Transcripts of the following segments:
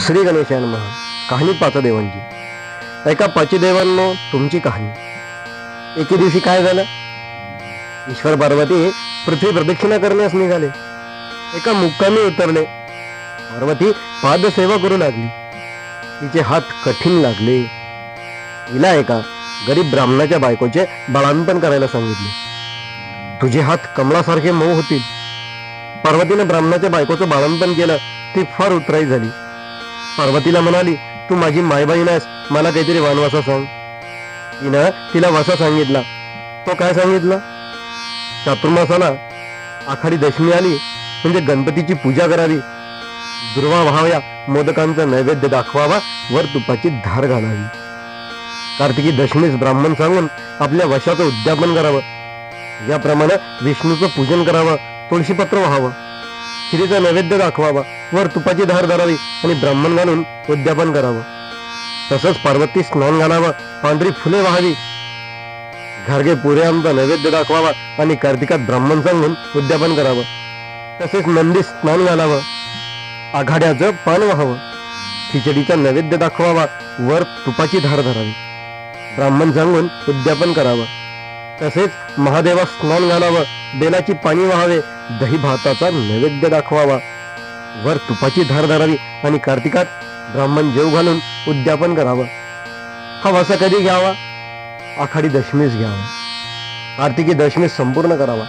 श्री गणेशान महा कहाणी पाच देवांची. ऐका पाची देवांनो तुमची कहाणी. एके दिवशी काय झालं? ईश्वर पार्वती पृथ्वी प्रदक्षिणा करण्यास निघाले. एका मुक्कामी उतरले. पार्वती पादसेवा करू लागली. तिचे हात कठीण लागले. तिला एका गरीब ब्राह्मणाच्या बायकोचे बाळांपण करायला सांगितले. तुझे हात कमळासारखे मऊ होतील. पार्वतीने ब्राह्मणाच्या बायकोचं बाळंपण केलं ती फार उतराई झाली. पार्वतीला म्हणाली तू माझी मायबाई नास मला काहीतरी वानवासा सांग. तिनं तिला वासा सांगितला. तो काय सांगितला? चातुर्मासाला आखाडी दशमी आली म्हणजे गणपतीची पूजा करावी. दुर्वा व्हाव्या मोदकांचा नैवेद्य दाखवावा वर तुपाची धार घालावी. कार्तिकी दशमीस ब्राह्मण सांगून आपल्या वशाचं उद्यापन करावं. याप्रमाणे विष्णूचं पूजन करावं तुळशीपत्र व्हावं श्रीचा नैवेद्य दाखवावा. वर तुपाची धार धरावी आणि ब्राह्मण घालून उद्यापन करावं. तसंच पार्वती स्नान घालावं पांढरी फुले व्हावी. घारगे पुऱ्यांचा नैवेद्य दाखवावा आणि कार्तिकात ब्राह्मण सांगून उद्यापन करावं. तसेच नंदी स्नान घालावं. आघाड्याचं पान व्हावं. खिचडीचा नैवेद्य दाखवावा वर तुपाची धार धरावी. ब्राह्मण सांगून उद्यापन करावं. तसेच महादेवा स्नान घालावं बेलाची पाणी व्हावे दही भाताचा नैवेद्य दाखवावा. वर तुपाची धार धरावी आणि कार्तिकात ब्राह्मण जेव घालून उद्यापन करावं. हा वासा कधी घ्यावा? आखाडी दशमीस घ्यावा. कार्तिकी दशमीस संपूर्ण करावा.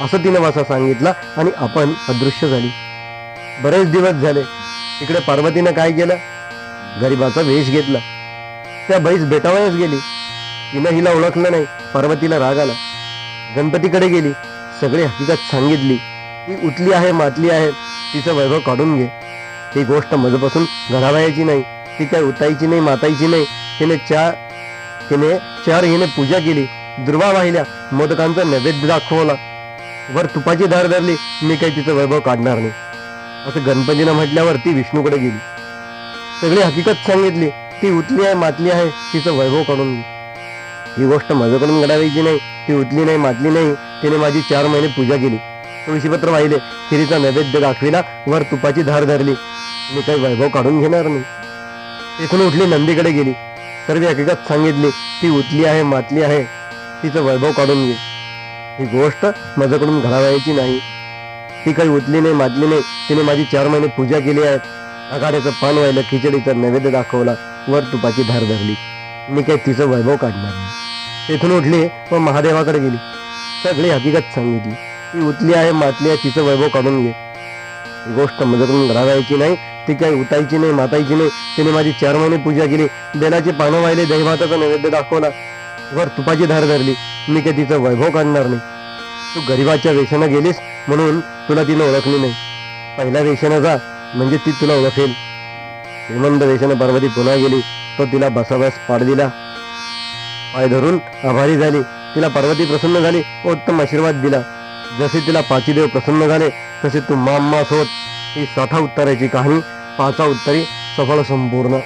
असं तिने वासा सांगितला आणि आपण अदृश्य झाली. बरेच दिवस झाले. इकडे पार्वतीनं काय केलं? गरिबाचा वेश घेतला. त्या बैस बेटावरच गेली. तिनं हिला ओळखलं नाही. पार्वतीला राग आला. गणपतीकडे गेली. सगळी हकीकत सांगितली. ती उठली आहे मातली आहे. तिचं वैभव काढून घे. ही गोष्ट मजपासून घडावायची नाही ती काय उतायची नाही मातायची नाही. तिने चार तिने चार हिने पूजा केली. दुर्वा वाहिल्या मोदकांचा नैवेद्य दाखवला. वर तुपाची धार धरली मी काही तिचं वैभव काढणार नाही. असं गणपतीनं म्हटल्यावर ती विष्णूकडे गेली. सगळी हकीकत सांगितली ती उतली आहे मातली आहे तिचं वैभव काढून घे. ही गोष्ट माझ्याकडून घडावायची नाही ती उतली नाही मातली नाही. तिने माझी चार महिने पूजा केली. तुळशीपत्र वाहिले. खिरीचा नैवेद्य दाखविला. वर तुपाची धार धरली. मी काही वैभव काढून घेणार नाही. तिथून उठली नंदीकडे गेली. सर्व हकीकत सांगितली ती उतली आहे मातली आहे. तिचं वैभव काढून घे. ही गोष्ट माझ्याकडून घडावायची नाही. ती काही उतली नाही मातली नाही. तिने माझी चार महिने पूजा केली आहे. आघाड्याचं पान व्हायला खिचडीचा नैवेद्य दाखवला. वर तुपाची धार धरली. मी काही तिचं वैभव काढणार नाही. तेथून उठली व महादेवाकडे गेली. सगळी हकीकत सांगितली. ती उतली आहे मातली आहे तिचं वैभव काढून घे. ही गोष्ट म्हणजे माझ्याकडून रागायची नाही ती काही उतायची नाही मातायची नाही. तिने माझी चार महिने पूजा केली. बेलाची पानं वाहिले दहीभाताचा नैवेद्य दाखवला. वर तुपाची धार धरली. मी काही तिचं वैभव काढणार नाही. तू गरिबाच्या वेशानं गेलीस म्हणून तुला तिनं ओळखली नाही. पहिल्या वेशानं जा म्हणजे ती तुला ओळखेल. श्रीमंत वेशानं पार्वती पुन्हा गेली. तो तिला बसाबस पाड दिला. पाय धरून आभारी झाली. तिला पार्वती प्रसन्न झाली. उत्तम आशीर्वाद दिला. जसे तिला पाचीदेव प्रसन्न झाले तसे तू माम्मा मास ही साठा उत्तराची कहाणी पाचा उत्तरी सफळ संपूर्ण.